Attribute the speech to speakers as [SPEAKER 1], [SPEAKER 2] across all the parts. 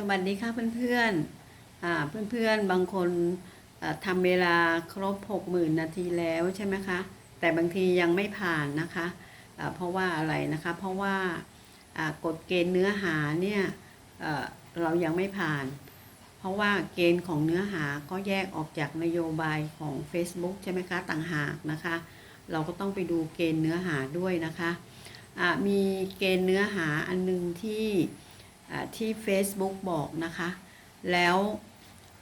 [SPEAKER 1] สวัสดีค่ะเพื่อนๆอ่าเพื่อนๆบางคนอ่าทำเวลาครบ 60,000 นาทีแล้วใช่ไหมคะ แต่บางทียังไม่ผ่านนะคะอ่าเพราะว่าอะไรนะคะ เพราะว่ากฎเกณฑ์เนื้อหาเนี่ยเรายังไม่ผ่าน เพราะว่าเกณฑ์ของเนื้อหาก็แยกออกจากนโยบายของ Facebook ใช่ไหมคะต่างหากนะคะ เราก็ต้องไปดูเกณฑ์เนื้อหาด้วยนะคะอ่ามีเกณฑ์เนื้อหาอันหนึงที่ ที่ Facebook บอกนะคะ แล้ว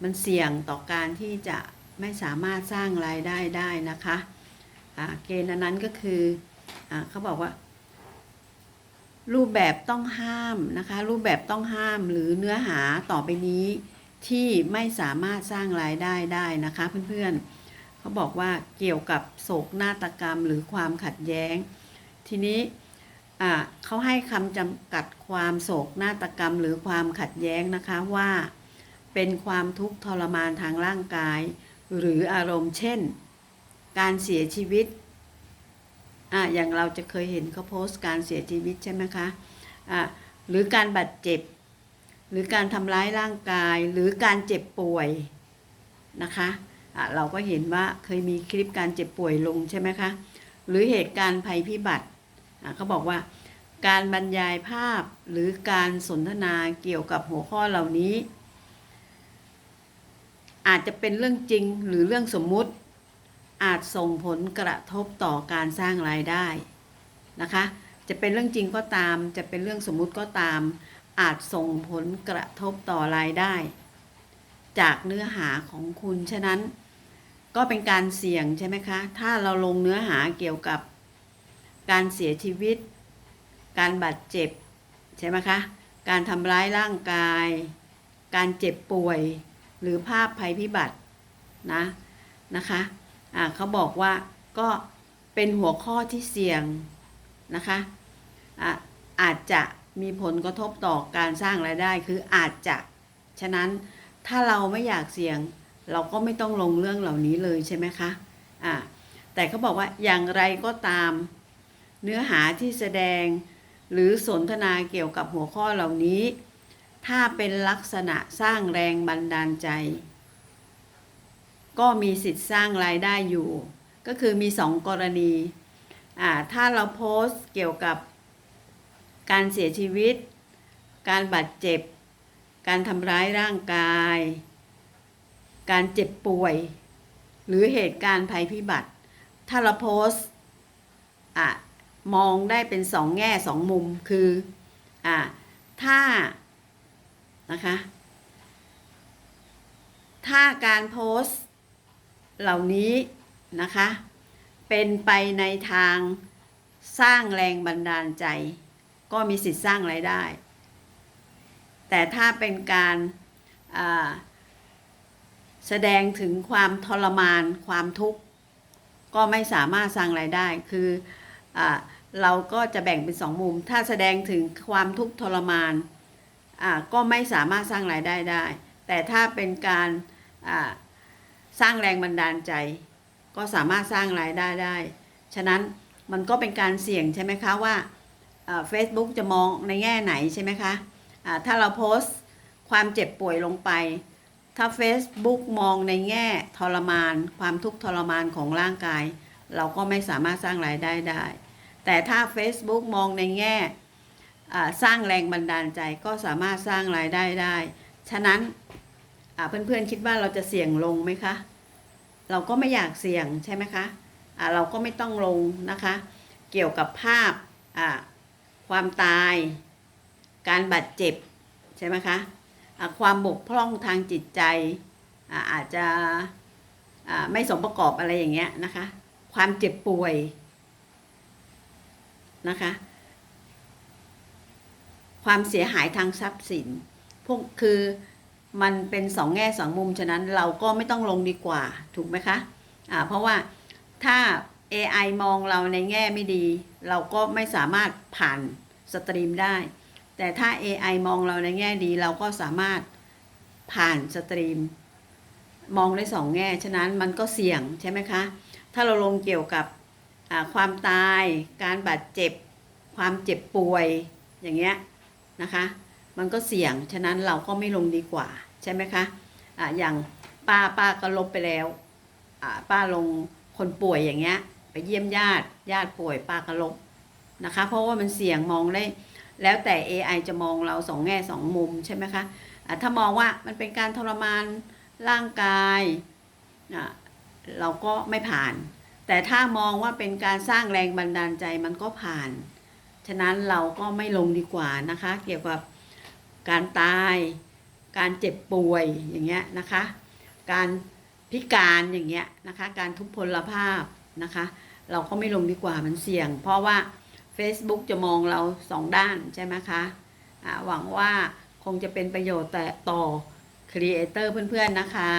[SPEAKER 1] มันเสี่ยงต่อการที่จะไม่สามารถสร้างรายได้ได้นะคะอ่าเกณฑ์อันนั้นก็คืออเขาบอกว่า รูปแบบต้องห้ามนะคะ รูปแบบต้องห้ามหรือเนื้อหาต่อไปนี้ที่ไม่สามารถสร้างรายได้ได้นะคะเพื่อนๆเขาบอกว่าเกี่ยวกับโศกนาฏกรรมหรือความขัดแย้ง ทีนี้ เขาให้คำจำกัดความโศกนาฏกรรมหรือความขัดแย้งนะคะว่า เป็นความทุกข์ทรมานทางร่างกาย หรืออารมณ์เช่น การเสียชีวิตออย่างเราจะเคยเห็นเขาโพสต์การเสียชีวิตใช่ไหมคะอ่าหรือการบาดเจ็บ หรือการทำร้ายร่างกาย หรือการเจ็บป่วยนะคะะเราก็เห็นว่าเคยมีคลิปการเจ็บป่วยลงใช่ไหมคะหรือเหตุการณ์ภัยพิบัติ เขาบอกว่า การบรรยายภาพหรือการสนทนาเกี่ยวกับหัวข้อเหล่านี้ อาจจะเป็นเรื่องจริงหรือเรื่องสมมุติ อาจส่งผลกระทบต่อการสร้างรายได้นะคะ จะเป็นเรื่องจริงก็ตาม จะเป็นเรื่องสมมุติก็ตาม อาจส่งผลกระทบต่อรายได้ จากเนื้อหาของคุณฉะนั้นก็เป็นการเสี่ยงใช่ไหมคะ ถ้าเราลงเนื้อหาเกี่ยวกับ การเสียชีวิต การบาดเจ็บใช่ไหมคะ การทำร้ายร่างกาย การเจ็บป่วย หรือภาพภัยพิบัตินะนะคะอ่าเขาบอกว่าก็เป็นหัวข้อที่เสี่ยงนะคะอะอาจจะมีผลกระทบต่อการสร้างรายได้คืออาจจะฉะนั้นถ้าเราไม่อยากเสี่ยง เราก็ไม่ต้องลงเรื่องเหล่านี้เลยใช่ไหมคะอ่าแต่เขาบอกว่าอย่างไรก็ตาม เนื้อหาที่แสดง หรือสนทนาเกี่ยวกับหัวข้อเหล่านี้ ถ้าเป็นลักษณะสร้างแรงบันดาลใจ ก็มีสิทธิ์สร้างรายได้อยู่ ก็คือมีสองกรณีถ้าเราโพสต์เกี่ยวกับการเสียชีวิต การบาดเจ็บ การทำร้ายร่างกาย การเจ็บป่วย หรือเหตุการณ์ภัยพิบัติ ถ้าเราโพสต์ มองได้เป็นสองแง่สองมุมคืออะถ้านะคะถ้าการโพสต์เหล่านี้นะคะ เป็นไปในทางสร้างแรงบันดาลใจ ก็มีสิทธิ์สร้างรายได้ แต่ถ้าเป็นการาแสดงถึงความทรมานความทุกข์ ก็ไม่สามารถสร้างรายได้ คืออา เราก็จะแบ่งเป็นสองมุม ถ้าแสดงถึงความทุกข์ทรมานอ่าก็ไม่สามารถสร้างรายได้ได้ แต่ถ้าเป็นการอ่าสร้างแรงบันดาลใจ ก็สามารถสร้างรายได้ได้ ฉะนั้นมันก็เป็นการเสี่ยงใช่ไหมคะว่าเฟซบุ๊กจะมองในแง่ไหนใช่ไหมคะอ่าถ้าเราโพสต์ความเจ็บป่วยลงไป ถ้า Facebook มองในแง่ทรมาน ความทุกข์ทรมานของร่างกาย เราก็ไม่สามารถสร้างรายได้ได้ แต่ถ้า Facebook มองในแง่สร้างแรงบันดาลใจก็สามารถสร้างรายได้ได้ ฉะนั้นเพื่อนๆคิดว่าเราจะเสี่ยงลงไหมคะ เราก็ไม่อยากเสี่ยงใช่ไหมคะเราก็ไม่ต้องลงนะคะ เกี่ยวกับภาพความตาย การบาดเจ็บใช่ไหมคะะความบกพร่องทางจิตใจออาจจะไม่สมประกอบอะไรอย่างเงี้ยนะคะ ความเจ็บป่วย นะคะ ความเสียหายทางทรัพย์สิน พวกคือมันเป็นสองแง่สองมุมฉะนั้นเราก็ไม่ต้องลงดีกว่าถูกไหมคะอ่าเพราะว่าถ้า AI มองเราในแง่ไม่ดี เราก็ไม่สามารถผ่านสตรีมได้ แต่ถ้า AI มองเราในแง่ดี เราก็สามารถผ่านสตรีม มองได้สองแง่ ฉะนั้นมันก็เสี่ยงใช่ไหมคะ ถ้าเราลงเกี่ยวกับ ความตายการบาดเจ็บ ความเจ็บป่วยอย่างเงี้ยนะคะ มันก็เสี่ยง ฉะนั้นเราก็ไม่ลงดีกว่า ใช่ไหมคะอ่าอย่างป้าป้าก็ลบไปแล้วอ่าป้าลงคนป่วยอย่างเงี้ย ไปเยี่ยมญาติญาติป่วยป้าก็ลบนะคะ เพราะว่ามันเสี่ยงมองได้ แล้วแต่ AI จะมองเราสองแง่สองมุมใช่ไหมคะอะถ้ามองว่ามันเป็นการทรมานร่างกายอะเราก็ไม่ผ่าน แต่ถ้ามองว่าเป็นการสร้างแรงบันดาลใจมันก็ผ่าน ฉะนั้นเราก็ไม่ลงดีกว่านะคะ เกี่ยวกับการตาย การเจ็บป่วยอย่างเงี้ยนะคะ การพิการอย่างเงี้ยนะคะ การทุพพลภาพนะคะ เราก็ไม่ลงดีกว่ามันเสี่ยง เพราะว่า Facebook จะมองเราสองด้านใช่ไหมคะอ่าหวังว่าคงจะเป็นประโยชน์แต่ต่อครีเอเตอร์เพื่อนๆนะคะ